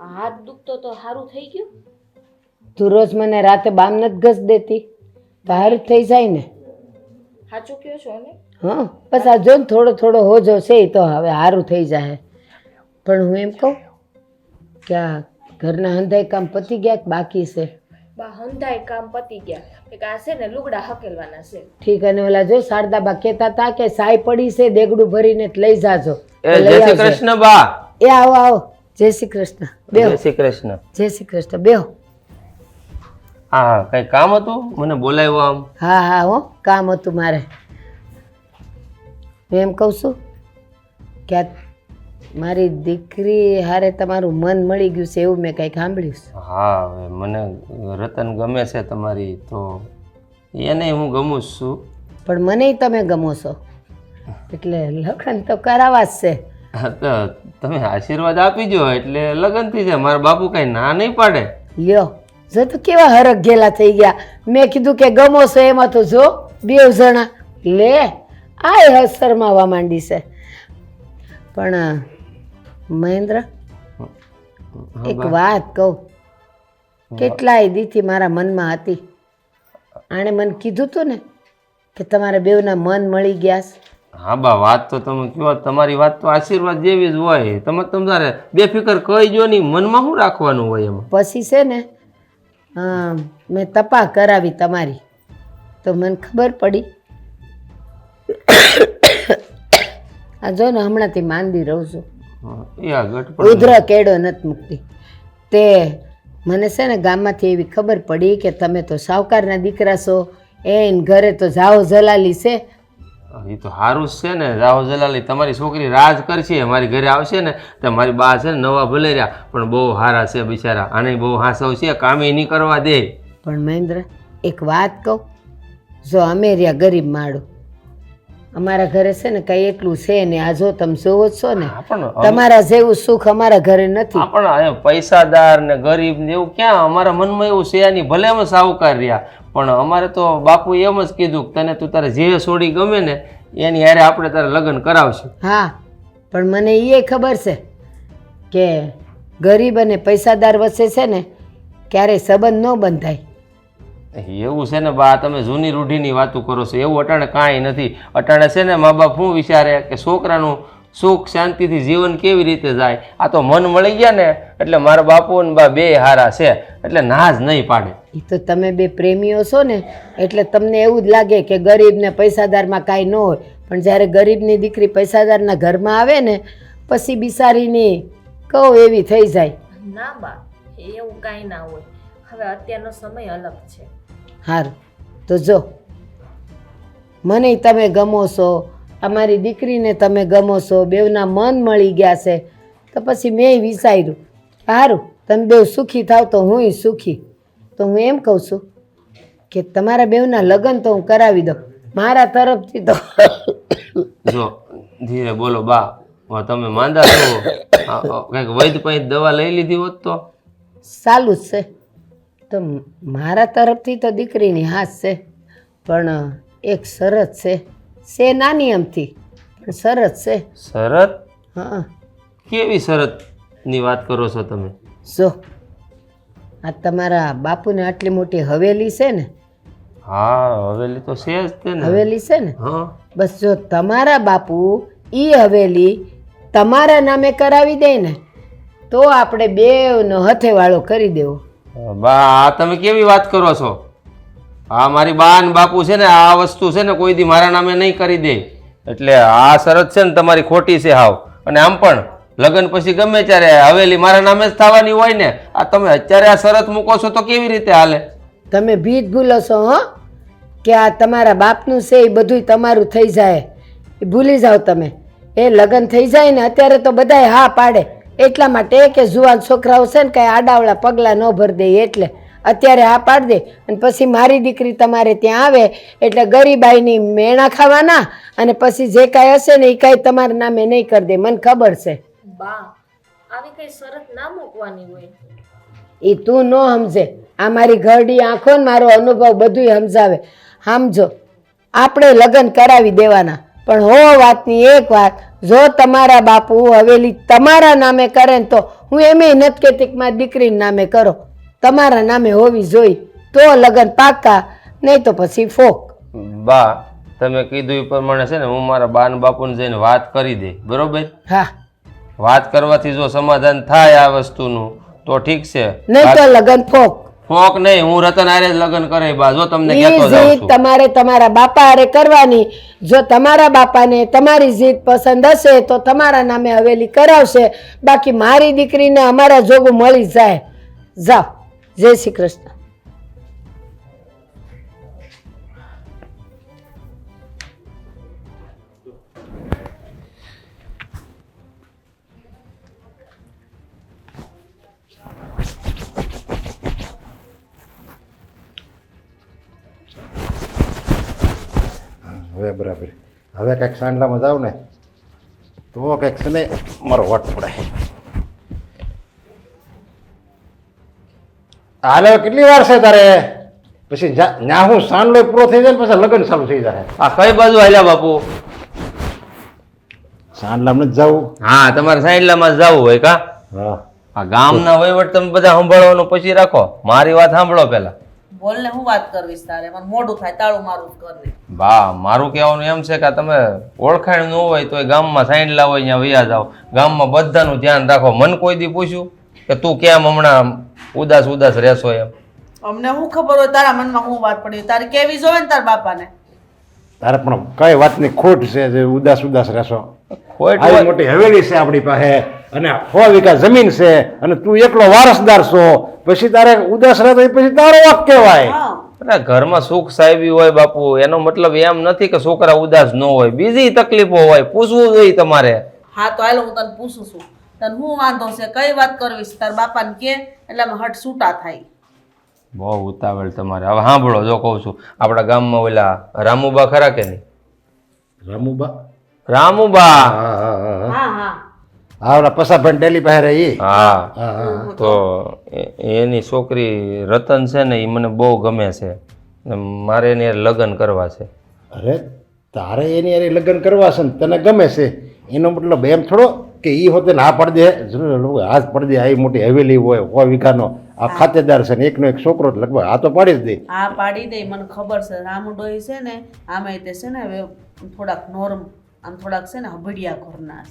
આ હાથ દુખતો તો સારું થઈ ગયું. તું રોજ મને રાતે બામ નથી ઘસ દેતી. તો હારું જ થઈ જાય ને. સાચું કયો છો ને હા બસ આ જો ને થોડો થોડો હોજો છે એ તો હવે સારું થઈ જાય. પણ હું એમ કહું કે આ ઘરના હંધાઈ કામ પતી ગયા કે બાકી છે? બા હંધાય કામ પતી ગયા. એક આ છે ને લુગડા હકેલવાના છે. ઠીક અને ઓલા જો શારદાબા કહેતા હતા કે સાય પડી છે દેગડું ભરીને લઈ જાજો. એ જય શ્રી કૃષ્ણ બા. એ આવો આવો. જય શ્રી કૃષ્ણ. બેહો. જય શ્રી કૃષ્ણ. જય શ્રી કૃષ્ણ. બેહો. હા કઈ કામ હતું? મને બોલાવ્યો આમ. હા હા હો. કામ હતું મારે. હું એમ કહું છું કે મારી દીકરી હારે તમારું મન મળી ગયું છે એવું મેં કંઈક સાંભળ્યું છે. હા હવે મને રતન ગમે છે તમારી તો એને હું ગમું જ છું. પણ મને તમે ગમો છો. એટલે લગ્ન તો કરાવવા જ છે. તો તમે આશીર્વાદ આપી જો એટલે લગ્ન થઈ જાય મારા બાપુ કઈ ના નહીં પાડે. લ્યો જો તો કેવા હરખ ઘેલા થઈ ગયા. મેં કીધું કે ગમો છો એમાં તો જો બે જણા. લે આ શરમાવા માંડી છે. પણ મહેન્દ્ર એક વાત કહું. કેટલાય દીથી મારા મનમાં હતી. આણે મને કીધું તું ને કે તમારા બેવના મન મળી ગયા છે. હા બા વાત તો તમે કહો તમારી વાત તો આશીર્વાદ જેવી જ હોય. તમે તમારે બેફિકર કહી જો નહીં મનમાં શું રાખવાનું હોય એમાં? પછી છે ને મેં તપા કરાવી તમારી. તો મને ખબર પડી. આ જો ને હમણાંથી માંદી રહું છું. ઉધર કેડો નથી મૂકતી. તે મને છે ને ગામમાંથી એવી ખબર પડી કે તમે તો સાવકારના દીકરા છો. એન ઘરે તો જાઓ જલાલી છે. એ તો સારું જ છે ને. રાહુલ જલાલી તમારી છોકરી રાજ કરશે મારી ઘરે આવશે ને તો મારી બા છે ને નવા ભલે રહ્યા પણ બહુ સારા છે બિચારા. આને બહુ હાસવ છે કામે નહીં કરવા દે. પણ મહેન્દ્ર એક વાત કહું. જો અમે રહ્યા ગરીબ માળું અમારા ઘરે છે ને કઈ એટલું છે ને આ જો તમે જોવો છો ને તમારા જેવું સુખ અમારા ઘરે નથી. પણ પૈસાદાર ને ગરીબ ને એવું ક્યાં? અમારા મનમાં એવું છે નહીં ભલે અમે સાહુકાર રહ્યા પણ અમારે તો બાપુ એમ જ કીધું કે તને તું તારે જે છોડી ગમે ને એની હારે આપણે તારે લગ્ન કરાવશું. હા પણ મને એ ખબર છે કે ગરીબ અને પૈસાદાર વચ્ચે છે ને ક્યારેય સંબંધ ન બંધાય. એવું છે ને બા તમે જૂની રૂઢીની વાતો કરો છો. એવું અટાણે કાંઈ નથી. અટાણે છે ને મા બાપ શું વિચારે કે છોકરાનું સુખ શાંતિથી જીવન કેવી રીતે જાય? આ તો મન મળી ગયા ને એટલે મારા બાપુ ને બા બે હારા છે એટલે ના જ નહીં પાડે. એ તો તમે બે પ્રેમીઓ છો ને એટલે તમને એવું જ લાગે કે ગરીબને પૈસાદારમાં કાંઈ ન હોય. પણ જ્યારે ગરીબની દીકરી પૈસાદારના ઘરમાં આવે ને પછી બિસારીની કહું એવી થઈ જાય. ના બા એવું કાંઈ ના હોય. હવે અત્યારનો સમય અલગ છે. હાર તો જો મને તમે ગમો છો અમારી દીકરીને તમે ગમો છો બેવના મન મળી ગયા છે. તો પછી મેં વિચાર્યું સારું તમે બેવ સુખી થાવ તો હુંય સુખી. તો હું એમ કહું છું કે તમારા બેવના લગ્ન તો હું કરાવી દઉં. મારા તરફથી તો જો ધીરે બોલો બા તમે માંદા છો. કંઈક વૈદ પાંચ દવા લઈ લીધી હોત તો? સારું જ છે. તો મારા તરફથી તો દીકરીની હાથ છે પણ એક શરત છે. છે નાની એમથી. પણ શરત છે. શરત હા. કેવી શરતની વાત કરો છો તમે? જો આ તમારા બાપુને આટલી મોટી હવેલી છે ને? હા હવેલી તો છે જ તે ને. હવેલી છે ને? હા. બસ જો તમારા બાપુ એ હવેલી તમારા નામે કરાવી દે ને તો આપણે બેવનો હથેવાળો કરી દેવો. બા આ તમે કેવી વાત કરો છો? આ મારી બા ને બાપુ છે ને, આ વસ્તુ છે ને, કોઈ દી મારા નામે નહીં કરી દે. એટલે આ શરત છે ને તમારી ખોટી છે હાવ. અને આમ પણ, લગ્ન પછી ગમે ત્યારે હવેલી મારા નામે જ થવાની હોય ને, આ તમે અત્યારે આ શરત મૂકો છો તો કેવી રીતે હાલે? તમે ભીત ભૂલો છો, હો? કે આ તમારા બાપનું છે, એ બધુંય તમારું થઈ જાય. એ ભૂલી જાઓ તમે. એ લગ્ન થઈ જાય ને, અત્યારે તો બધાય હા પાડે. એટલા માટે કે જુવાન છોકરાઓ છે ને, કાંઈ આડાવડા પગલાં ન ભરી દે, એટલે. અત્યારે હા પાડી દે અને પછી મારી દીકરી તમારે ત્યાં આવે એટલે ગરીબાઈની મેણા ખાવાના અને પછી જે કાંઈ હશે ને એ કાંઈ તમારા નામે નહીં કરી દે. મને ખબર છે. બા આવી કઈ શરત ના મૂકવાની હોય? એ તું ન સમજે. આ મારી ઘરડી આંખો ને મારો અનુભવ બધુંય સમજાવે. સમજો. આપણે લગ્ન કરાવી દેવાના. પણ હો વાતની એક વાત જો તમારા બાપુ હવેલી તમારા નામે કરે ને તો હું એમ નથી કહેતી કે મારી દીકરીના નામે કરો. તમારા નામે હોવી જોઈ તો લગ્ન પાકા નહીં તો પછી ફોક. બા તમે કીધું એ પ્રમાણે છે ને હું મારા બાન બાપુને જઈને વાત કરી દે બરોબર? હા. વાત કરવાથી જો સમાધાન થાય આ વસ્તુનું તો ઠીક છે. નહીં તો લગ્ન ફોક. ફોક નહીં હું રતન આરે જ લગ્ન કરે બા જો તમને કહેતો જાઉં છું. તમારે તમારા બાપા હારે કરવાની. જો તમારા બાપાને તમારી જીત પસંદ હશે તો તમારા નામે હવેલી કરાવશે. બાકી મારી દીકરીને અમારા જોગું મળી જાય. જાઓ. જય શ્રી કૃષ્ણ. હવે બરાબર. હવે કંઈક સાંડલામાં જાઉં ને, તો કંઈક છે મારો વટ પડે હાલે કેટલી વાર છે તારે? પછી ન્યા હું સાંડલો પૂરો થઈ જાય ને પછી લગ્ન ચાલુ થઈ જાય. આ કઈ બાજુ હાલ્યા બાપુ? સાંડલામાં નથી જવું હા તમારે સાઈડલામાં જવું હોય કા? હા. આ ગામના વહીવટ તમે બધા સંભાળવાનું પછી રાખો. મારી વાત સાંભળો પેલા બોલ ને હું વાત કરીશ તારે? મને મોઢું થાય તાળું મારું કરવી. બા મારું કહેવાનું એમ છે કે તમે ઓળખાણ ન હોય તો ગામમાં સાંડલા હોય ત્યાં વયા જાઓ. ગામમાં બધાનું ધ્યાન રાખો. મન કોઈ દી પૂછ્યું કે તું કેમ હમણાં ઉદાસ ઉદાસ રહેશો એમ. અમને શું ખબર હોય તારા મનમાં હું વાત પડી તારે કેવી જોવે ને તારા બાપાને? તારે પણ કઈ વાતની ખોટ છે જે ઉદાસ ઉદાસ રહેશો? ખોટ આવી મોટી હવેલી છે આપણી પાસે અને સો વીઘા જમીન છે અને તું એકલો વારસદાર છો. પછી તારે ઉદાસ રહે તો પછી તારો વાક કહેવાય. હા. અરે ઘરમાં સુખ સાહેબી હોય બાપુ એનો મતલબ એમ નથી કે છોકરા ઉદાસ ન હોય. બીજી તકલીફો હોય પૂછવું જોઈએ તમારે. હા તો હાલો હું તને પૂછું છું તને હું વાંધો છે? કઈ વાત કરવીશ? તારા બાપાને કે એટલે અમે હટ છૂટા થાય. બહુ ઉતાવળ તમારે. હવે સાંભળો જો કહું છું. આપણા ગામમાં ઓલા રામુબા ખરા કે નહીં? રામુબા? રામુબા! હા હા હા. હા હા. હા ઓલા પસાભાઈ ડેલી પાસે રહી. હા. હા હા. તો એની છોકરી રતન છે ને એ મને બહુ ગમે છે. ને મારે એને લગ્ન કરવા છે. અરે તારે એની હારે લગ્ન કરવા છે ને તને ગમે છે? એનો મતલબ એમ થોડો કે એ હોતે ના પડદે આ જરૂર લોકો હાથ પાડી દે આવી મોટી હવેલી હોય સો વીઘાનો આ ખાતેદાર છે ને એકનો એક છોકરો લગભગ આ તો પાડી જ દે. આ પાડી દે. મને ખબર છે. રામુડોઈ છે ને આમે તે છે ને હવે થોડાક નોર્મ આમ થોડાક છે ને હબડિયા ઘરના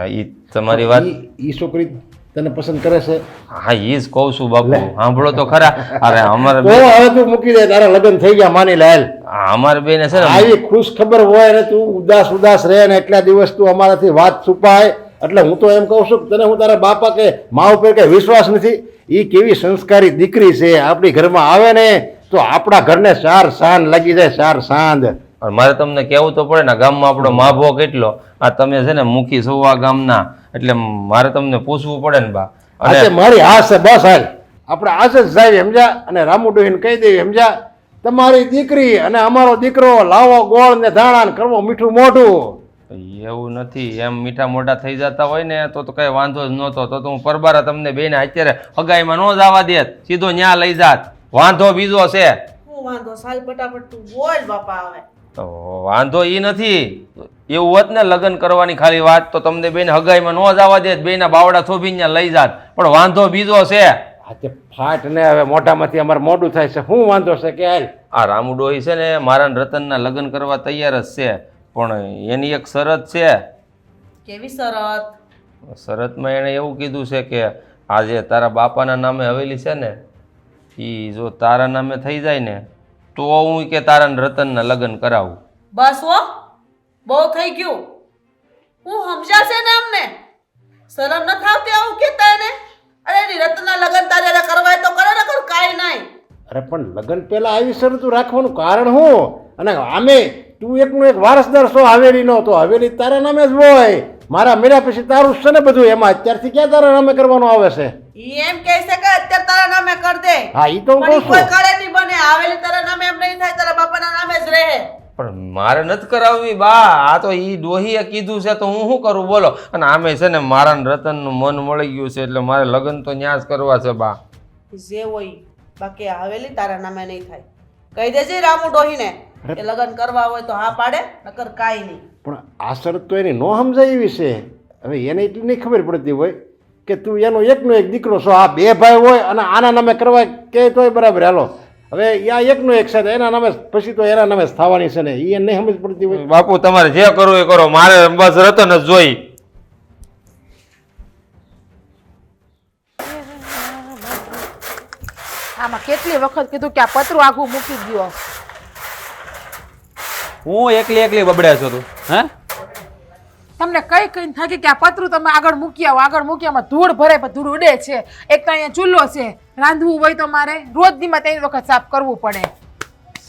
એ ઈ તમારી વાત ઈ- ઈ છોકરી તને પસંદ કરે છે? હા ઈ જ કહું છું બાપુ. સાંભળો તો ખરા. અરે અમારે તો હવે તું મૂકી દે તારા લગ્ન થઈ ગયા માની લે. અમારે બેને છે ને આવી ખુશ ખબર હોય ને તું ઉદાસ ઉદાસ રહે ને એટલા દિવસ તું અમારાથી વાત છુપાય. એટલે હું તો એમ કહું છું કે તને હું તારા બાપા કે મા ઉપર કઈ વિશ્વાસ નથી. એ કેવી સંસ્કારી દીકરી છે આપણી ઘરમાં આવે ને તો આપણા ઘરને ચાર સાંજ લાગી જાય ચાર સાંજ. મારે તમને કહેવું તો પડે ને ગામમાં આપણો માભો કેટલો આ તમે છે ને મુખી સુવા ગામના એટલે મારે તમને પૂછવું પડે ને બા. અને મારી આસ છે બસ હાલ. આપણે આસ જ જાય સમજા અને રામુ ડોહીને કહી દઈએ સમજા તમારી દીકરી અને અમારો દીકરો લાવો ગોળ ને ધાણા કરવો મીઠું મોઢું. એવું નથી એમ મીઠા મોઢા થઈ જતા હોય ને તો તો કઈ વાંધો જ નહોતો. તો તો હું પરબારા તમને બેને અત્યારે હગાઈમાં ન જવા દેત સીધો ન્યા લઈ જાત. વાંધો બીજો છે. હું વાંધો? સાલ ફટાફટ તું બોલ બાપા આવે. તો વાંધો એ નથી. એવું હોત ને લગ્ન કરવાની ખાલી વાત તો તમને બેન હગાઈમાં ન જવા દેત બેના બાવડા થોભીને ને લઈ જાત. પણ વાંધો બીજો છે. આ તે ફાટ ને હવે મોઢામાંથી અમારે મોઢું થાય છે. શું વાંધો છે કે આ રામુડોહી છે ને મારા રતનના લગ્ન કરવા તૈયાર જ છે. પણ એની એક શરત છે. કેવી શરત? શરતમાં એણે એવું કીધું છે કે આજે તારા બાપાના નામે હવેલી છે ને એ જો તારા નામે થઈ જાય ને તો હું કે તારા ને રતનના લગ્ન કરાવું. બસ હો બહુ થઈ ગયું. હું સમજાશે ને અમને શરમ ન થાવતી આવું કેતા એને? અરે એની રતનના લગન તારે કરવાય તો કરે ને કર કાંઈ નહીં. અરે પણ લગ્ન પહેલા આવી શરતું રાખવાનું કારણ શું અને આમે તું એકનો એક વારસદાર છો હવેલીનો તો હવેલી તારા નામે જ હોય. મારા મેળ્યા પછી તારું જ છે ને બધું? એમાં અત્યારથી ક્યાં તારા નામે કરવાનું આવે છે? ઈ એમ કહે છે કે અત્યારે તારા નામે કર દે. હા ઈ તો હું કહું કોઈ છું. કાળે નહીં બને. આવેલી તારા નામે એમ નહીં થાય તારા બાપાના નામે જ રહે. પણ મારે નથી કરાવવી બા. આ તો એ ડોહીએ કીધું છે તો હું શું કરું? બોલો. અને આમે છે ને મારા રતનનું મન મળી ગયું છે એટલે મારે લગ્ન તો ન્યાસ જ કરવા છે બા. જે હોય બાકી આવેલી તારા નામે નહીં થાય. કહી દેજે રામુ ડોહીને કે લગ્ન કરવા હોય તો હા પાડે નકર કાંઈ નહીં. પણ આ શરત તો એની ન સમજાય એવી છે. હવે એને એટલી નહીં ખબર પડતી હોય કે તું એનો એકનો એક દીકરો છો આ બે ભાઈ હોય અને આના નામે કરવા કે તોય બરાબર હાલો. હવે આ એકનો એક સાથે એના નામે પછી તો એના નામે થવાની છે ને એ નહીં સમજ પડતી હોય. બાપુ તમારે જે કરવું એ કરો. મારે બસ રતન જ જોઈ. કેટલી વખત કીધું કે આ પતરું આખું મૂકી દ્યો. હું એકલી એકલી બબડ્યા છો તું હે? તમને કઈ કઈ થાકી કે આ પતરું તમે આગળ મૂકી આવો. આગળ મૂકી આમાં ધૂળ ભરે પણ ધૂળ ઉડે છે. એક તો અહીંયા ચૂલ્લો છે રાંધવું હોય તો મારે રોજ દીમાં ત્રણ વખત સાફ કરવું પડે.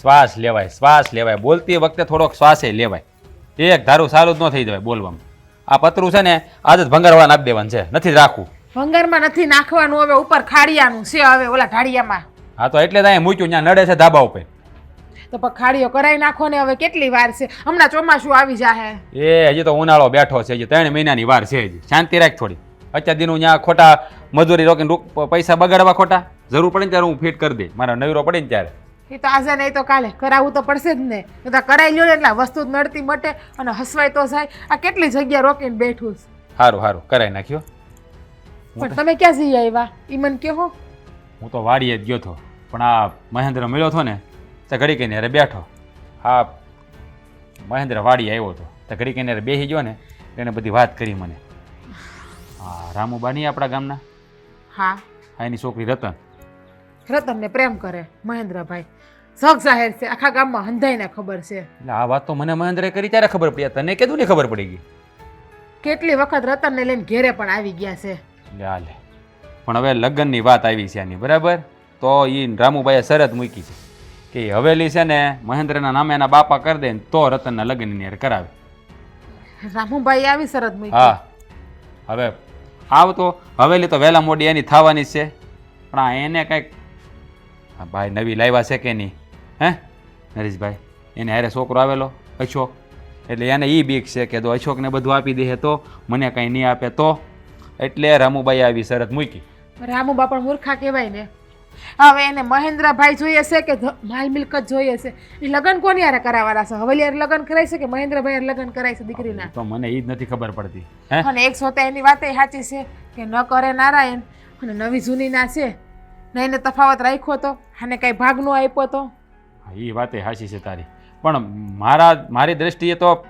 શ્વાસ લેવાય શ્વાસ લેવાય. બોલતી વખતે થોડોક શ્વાસે લેવાય. એક ધારું સારું જ ન થઈ જવાય બોલવામાં. આ પતરું છે ને આજ જ ભંગારવા નાખી દેવાનું છે. નથી જ રાખવું. ભંગારમાં નથી નાખવાનું હવે ઉપર ખાડિયાનું છે હવે ઓલા ઢાળિયામાં. હા તો એટલે ત્યાં મૂક્યું ત્યાં નડે છે ધાબા ઉપર. તો પણ ખાડીઓ કરાવી નાખો ને હવે કેટલી વાર છે? હમણાં ચોમાસું આવી જાહે. એ હજી તો ઉનાળો બેઠો છે હજી ત્રણ મહિનાની વાર છે હજી. શાંતિ રાખ થોડી. અત્યાર દીનું ત્યાં ખોટા મજૂરી રોકીને પૈસા બગાડવા ખોટા. જરૂર પડે ને ત્યારે હું ફિટ કરી દઈ મારા નવીરો પડે ને ત્યારે. એ તો આજે નહીં તો કાલે. કરાવવું તો પડશે જ ને. તો કરાવી લ્યો એટલે વસ્તુ જ નડતી મટે અને હસવાય તો જાય. આ કેટલી જગ્યા રોકીને બેઠું છે. સારું સારું કરાવી નાખ્યો. પણ તમે ક્યાં જઈ આવ્યા? ઈ મને કહો. હું તો વાડીએ જ ગયો હતો. પણ આ મહેન્દ્ર મળ્યો હતો ને તો ઘડી કહીને અરે બેઠો. હા મહેન્દ્ર વાડી આવ્યો હતો. તો ઘડી કહીને બેસી ગયો ને એને બધી વાત કરી મને. હા રામુબાની આપણા ગામના? હા. હા એની છોકરી રતન. રતનને પ્રેમ કરે મહેન્દ્રભાઈ. સગ જાહેર છે આખા ગામમાં હંધાઈને ખબર છે. એટલે આ વાત તો મને મહેન્દ્રે કરી ત્યારે ખબર પડી. તને કીધું ને ખબર પડી ગઈ? કેટલી વખત રતનને લઈને ઘેરે પણ આવી ગયા છે. લે આ લે પણ હવે લગ્નની વાત આવી છે આની બરાબર? તો એ રામુભાઈએ શરત મૂકી છે કે એ હવેલી છે ને મહેન્દ્રના નામે એના બાપા કરી દે ને તો રતનના લગ્નની હારે કરાવે. રામુભાઈ આવી શરત મૂકી. હા. હવે આવતો હવેલી તો વહેલા મોડી એની થવાની છે. પણ આ એને કંઈક ભાઈ નવી લાવ્યા છે કે નહીં? હે? નરેશભાઈ એને હારે છોકરો આવેલો અશોક. એટલે એને એ બીક છે કે તો અશોકને બધું આપી દે તો મને કંઈ નહીં આપે તો? એટલે રામુભાઈ આવી શરત મૂકી. રામુબા પણ મૂર્ખા કહેવાય ને. હવે એને મહેન્દ્રભાઈ જોઈએ છે કે માલ મિલકત જોઈએ છે. એ લગ્ન કોની યારે કરાવવાના છે? હવેલી યાર લગ્ન કરાય છે કે મહેન્દ્રભાઈ યાર લગ્ન કરાય છે દીકરીના? તો મને એ જ નથી ખબર પડતી. અને એક સોતા એની વાત સાચી છે કે ન કરે નારાયણ અને નવી જૂની ના છે. ને એને તફાવત રાખ્યો તો અને કઈ ભાગ નો આપ્યો તો? એ વાતે હાચી છે તારી. પણ મારા મારી દ્રષ્ટિએ તો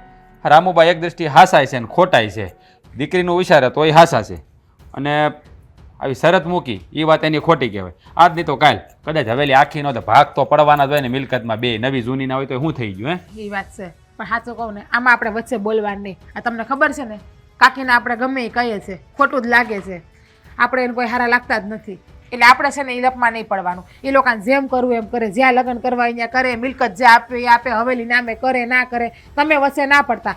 રામુબા એક દ્રષ્ટિએ હાસાય છે ને ખોટાય છે. દીકરીનું વિચારે તો એ હાસા છે અને આવી શરત મૂકી. એ વાત એની ખોટી કહેવાય. આજ નહીં તો કાલ. કદાચ હવેલી આખી નો તો ભાગ તો પડવાના જ હોય ને મિલકતમાં બે નવી જૂની ના હોય તો શું થઈ ગયું હે? એ વાત છે. પણ સાચું કહું ને આમાં આપણે વચ્ચે બોલવાનું નહીં. આ તમને ખબર છે ને કાકીને આપણે ગમે એ કહીએ છે. ખોટું જ લાગે છે. આપણે એને કોઈ હારા લાગતા જ નથી. એટલે આપણે છે ને એ લપમાં નહીં પડવાનું. એ લોકોને જેમ કરવું એમ કરે. જ્યાં લગ્ન કરવા અહીંયા કરે મિલકત જે આપે એ આપે હવેલી નામે કરે ના કરે તમે વચ્ચે ના પડતા.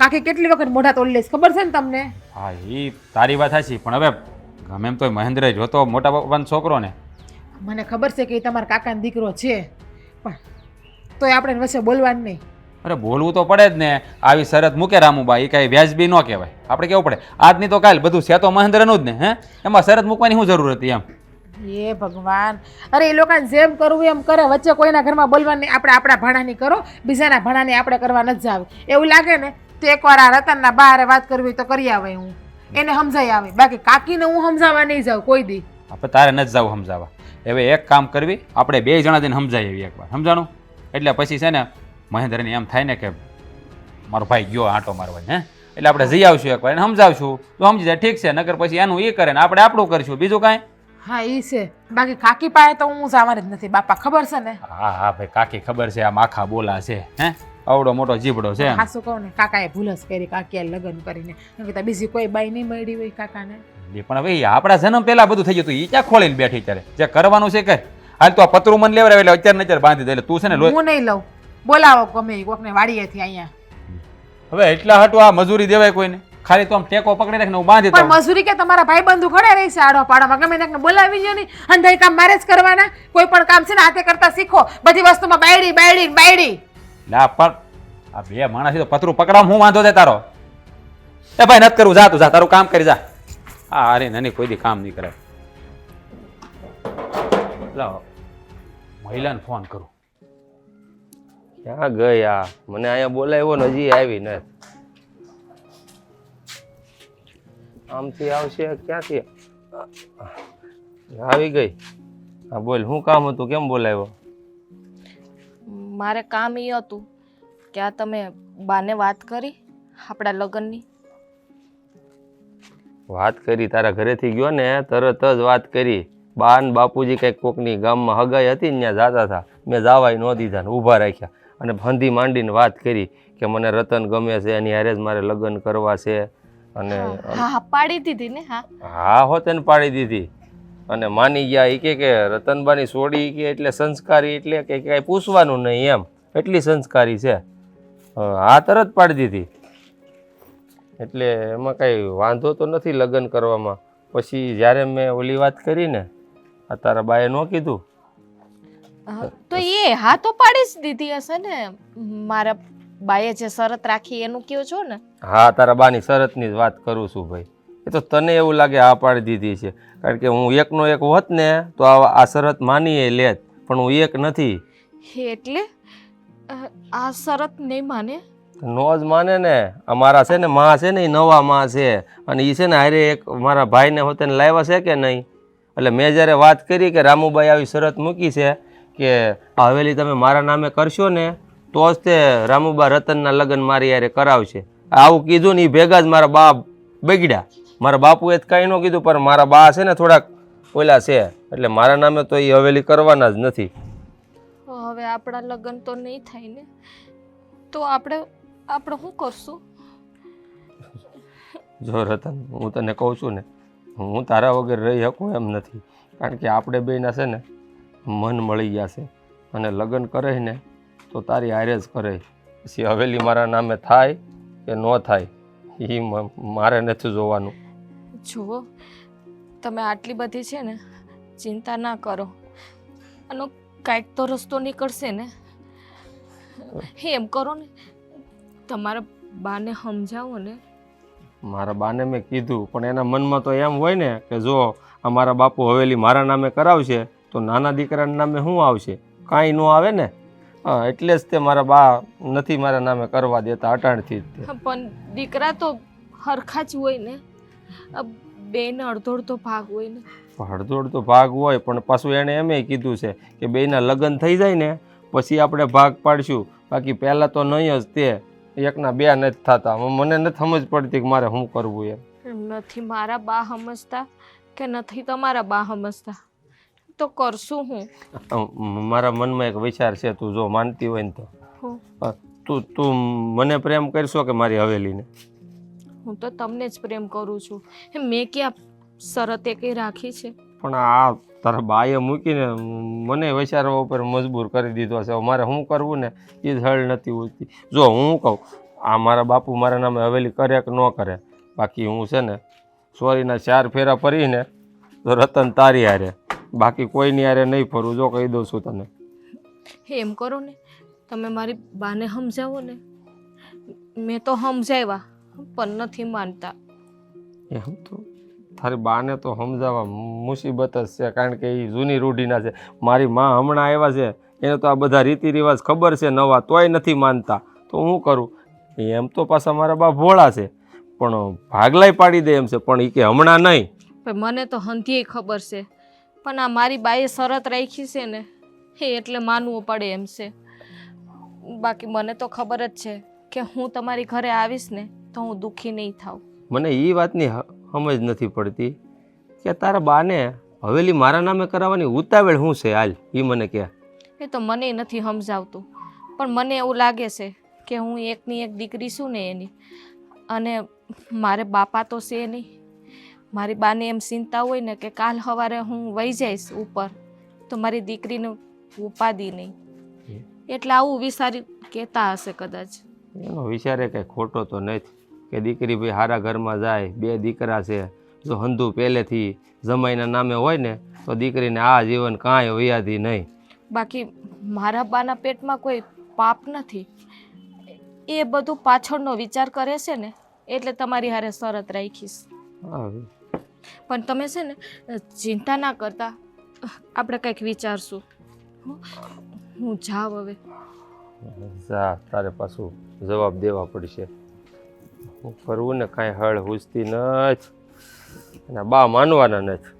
કાકી કેટલી વખત મોઢા તોડી લઈશ? ખબર છે ને તમને? હા એ તારી વાત હાચી પણ હવે ગમે એમ તો મહેન્દ્ર જોતો મોટા બાપાનો છોકરો ને. મને ખબર છે કે એ તમારા કાકાનો દીકરો છે પણ તોય આપણે વચ્ચે બોલવાનું નહીં. અરે બોલવું તો પડે જ ને. આવી શરત મૂકે રામુબા એ કાંઈ વ્યાજબી ન કહેવાય. આપણે કેવું પડે? આજની તો કાલ બધું છે તો મહેન્દ્રનું જ ને હે? એમાં શરત મૂકવાની શું જરૂર હતી એમ? એ ભગવાન. અરે એ લોકોને જેમ કરવું એમ કરે વચ્ચે કોઈના ઘરમાં બોલવાની આપણે આપણા ભાણાની કરો બીજાના ભાણાની આપણે કરવા નથી જાવ. એવું લાગે ને તો એકવાર આ રતનના બહારે વાત કરવી હોય તો કરી આવે હું. એને સમજાય આવે. બાકી કાકીને હું સમજાવવા નહીં જાઉં કોઈ દી. આપણે તારે નથી જાઉં સમજાવવા. હવે એક કામ કરવી આપણે બે જણા જઈને સમજાવી એવી એકવાર. સમજાણું? એટલે પછી છે ને મહેન્દ્રને એમ થાય ને કે મારો ભાઈ ગયો આંટો મારવા હે? એટલે આપણે જઈ આવશું એકવાર એને સમજાવશું. તો સમજી જાય ઠીક છે નગર પછી એનું એ કરે ને આપણે આપણું કરશું. બીજું કાંઈ? હા એ છે. બાકી કાકી પાસે તો હું જવાની જ નથી. બાપા ખબર છે ને? હા હા ભાઈ કાકી ખબર છે આ માખા બોલા છે હે? આવડો મોટો જીબડો છે. ખાસું કહું ને કાકાએ ભૂલ જ કરી કાકીએ લગ્ન કરીને. કહેતા બીજી કોઈ બાઈ નહીં મળી હોય કાકાને. એ પણ હવે આપણા જન્મ પહેલા બધું થઈ ગયું તું એ ક્યાં ખોલીને બેઠી ત્યારે જે કરવાનું છે કે હાલ તો આ પતરું મન લેવડાવે એટલે અત્યારે અત્યારે બાંધી દે. એટલે તું છે ને હું નહીં લઉં. બોલાવો ગમે કોકને વાડીએથી અહીંયા. હવે એટલા હાટું આ મજૂરી દેવાય કોઈને? ખાલી તો આમ ટેકો પકડી રાખને હું બાંધી પણ મજૂરી કે તમારા ભાઈ બંધુ ઘણા રહી છે આડો પાડો? ગમે એને બોલાવી જો નહીં. અંધાઈ કામ મારે જ કરવાના. કોઈ પણ કામ છે ને હાથે કરતા શીખો. બધી વસ્તુમાં બાયડી બાયડી બાયડી. લા પણ આ બે માણસ તો પતરું પકડાવ હું વાંધો છે તારો. એ ભાઈ, નથી કરવું જા તું, જા, તારું કામ કરી, જા. હા અરે નાની કોઈ દી કામ નહીં કરે. લાવ, મહિલાને ફોન કરું. ક્યાં આ? મને અહીંયા બોલાવ્યો ને હજી આવી નથી. આમથી આવશે, ક્યાંથી? આવી ગઈ. હા, બોલ શું કામ હતું? કેમ બોલાવ્યો? મારે કામ એ હતું કે આ તમે બાને વાત કરી આપણા લગ્નની. વાત કરી તારા ઘરેથી ગયો ને તરત જ વાત કરી. બા ને બાપુજી કંઈક કોકની ગામમાં હગાઈ હતી ને ત્યાં જાતા હતા. મેં જાવાય ન દીધા ને ઊભા રાખ્યા. અને ફંદી માંડીને વાત કરી કે મને રતન ગમે છે એની હારે જ મારે લગ્ન કરવા છે. અને હા પાડી દીધી ને હા. હા હો તેને પાડી દીધી. અને માની ગયા એ કે કે રતનબાની સોડી કે એટલે સંસ્કારી એટલે કે કાંઈ પૂછવાનું નહીં એમ. એટલી સંસ્કારી છે. હા તરત પાડી દીધી. એટલે એમાં કાંઈ વાંધો તો નથી લગ્ન કરવામાં. પછી જ્યારે મેં ઓલી વાત કરી ને આ તારા બાએ ન કીધું? હા, તો એ હા તો પાડી જ દીધી હશે ને. મારા બાએ જે શરત રાખી એનું કયો છો ને? હા તારા બાની શરતની જ વાત કરું છું ભાઈ. એ તો તને એવું લાગે આ પાડી દીધી છે. કારણ કે હું એકનો એક હોત ને તો આ શરત માનીએ લેત પણ હું એક નથી. એટલે? આ શરત નહીં માને? નો જ માને ને. અમારા છે ને માં છે ને એ નવા માં છે. અને એ છે ને હારે એક મારા ભાઈને હોતે ને લાવ્યા છે કે નહીં? એટલે મેં જ્યારે વાત કરી કે રામુભાઈ આવી શરત મૂકી છે કે હવેલી તમે મારા નામે કરશો ને તો જ તે રામુબા રતનના લગ્ન મારી યારે કરાવશે. આવું કીધું ને એ ભેગા જ મારા બાપ બગડ્યા. મારા બાપુએ જ કાંઈ ન કીધું પણ મારા બા છે ને થોડાક ઓલા છે એટલે મારા નામે તો એ હવેલી કરવાના જ નથી. હવે આપણા લગ્ન તો નહીં થાય ને. તો આપણે આપણે શું કરશું? જો રતન હું તને કહું છું ને હું તારા વગર રહી શકું એમ નથી કારણ કે આપણે બેના છે ને મન મળી ગયા છે. અને લગ્ન કરે ને તો તારી હારે જ કરે. પછી હવેલી મારા નામે થાય કે ન થાય એ મારે નથી જોવાનું. જુઓ તમે આટલી બધી છે ને ચિંતા ના કરો. આનો કાંઈક તો રસ્તો નીકળશે ને. એમ કરો ને તમારા બાને સમજાવો ને. મારા બાને મેં કીધું પણ એના મનમાં તો એમ હોય ને કે જો અમારા બાપુ હવેલી મારા નામે કરાવશે તો નાના દીકરાના નામે શું આવશે? કાંઈ ન આવે ને? હા એટલે જ તે મારા બા નથી મારા નામે કરવા દેતા અટાણથી જ પણ દીકરા તો હરખા જ હોય ને. બેને અડધો અડધો ભાગ હોય ને. હળદોડ તો ભાગ હોય પણ પાછું એણે એમ કીધું છે કે બેયના લગ્ન થઈ જાય ને પછી આપણે ભાગ પાડશું. બાકી પહેલાં તો નહીં જ તે એકના બે નથી થતા. મને નથી સમજ પડતી કે મારે શું કરવું એમ. એમ નથી મારા બા સમજતા કે નથી તમારા બા સમજતા? તો કરશું હું. મારા મનમાં એક વિચાર છે તું જો માનતી હોય ને તો. તું તું મને પ્રેમ કરશો કે મારી હવેલીને? હું તો તમને જ પ્રેમ કરું છું. હે મેં ક્યાં શરત એકેય રાખી છે? પણ આ તારા બાએ મૂકીને મને વિચારવા ઉપર મજબૂર કરી દીધો છે. મારે શું કરવું ને? એ જ હળ નથી ઉઠતી જો હું કહું આ મારા બાપુ મારા નામે હવેલી કરે કે ન કરે બાકી હું છે ને સોરીના ચાર ફેરા ફરીને તો રતન તારી હારે. બાકી કોઈની હારે નહીં ફરું. જો કહી દઉં છું તને. એમ કરો ને. તમે મારી બાને સમજાવો ને. મેં તો સમજાવ્યા. પણ નથી માનતા. એમ તો. તારી બાને તો સમજાવવા મુસીબત જ છે કારણ કે એ જૂની રૂઢીના છે. મારી માં હમણાં આવ્યા છે એને તો આ બધા રીતિ રિવાજ ખબર છે નવા તોય નથી માનતા. તો હું કરું? એમ તો પાછા મારા બા ભોળા છે પણ ભાગલાય પાડી દે એમ છે પણ એ કે હમણાં નહીં. પણ મને તો હંધીએ ખબર છે. પણ આ મારી બાએ શરત રાખી છે ને એ એટલે માનવું પડે એમ છે. બાકી મને તો ખબર જ છે કે હું તમારી ઘરે આવીશ ને તો હું દુઃખી નહીં થાઉં. મને એ વાતની સમજ નથી પડતી કે તારા બાને હવેલી મારા નામે કરાવવાની ઉતાવળ શું છે હાલ? એ મને કહે એ તો મને નથી સમજાવતું પણ મને એવું લાગે છે કે હું એકની એક દીકરી છું ને એની. અને મારે બાપા તો છે નહીં. મારી બાને એમ ચિંતા હોય ને કે કાલ સવારે હું વહી જઈશ ઉપર તો મારી દીકરીને ઉપાદી નહીં. એટલે આવું વિચારી કહેતા હશે કદાચ. એનો વિચારે કંઈ ખોટો તો નથી. કે દીકરી ભાઈ સારા ઘરમાં જાય બે દીકરા છે જો હંધુ પહેલેથી જમાઈના નામે હોય ને તો દીકરીને આ જીવન કાંઈ વ્યાધી નહીં. બાકી મારા બાના પેટમાં કોઈ પાપ નથી. એ બધું પાછળનો વિચાર કરે છે ને એટલે તમારી હારે શરત રાખીશ. પણ તમે છે ને ચિંતા ના કરતા. આપણે કંઈક વિચારશું. હો? હું જાઉં હવે. જા તારે પાછું જવાબ દેવા પડશે. હું ફરવું ને કાંઈ હળ હુસતી નથી. અને બા માનવાના નથી.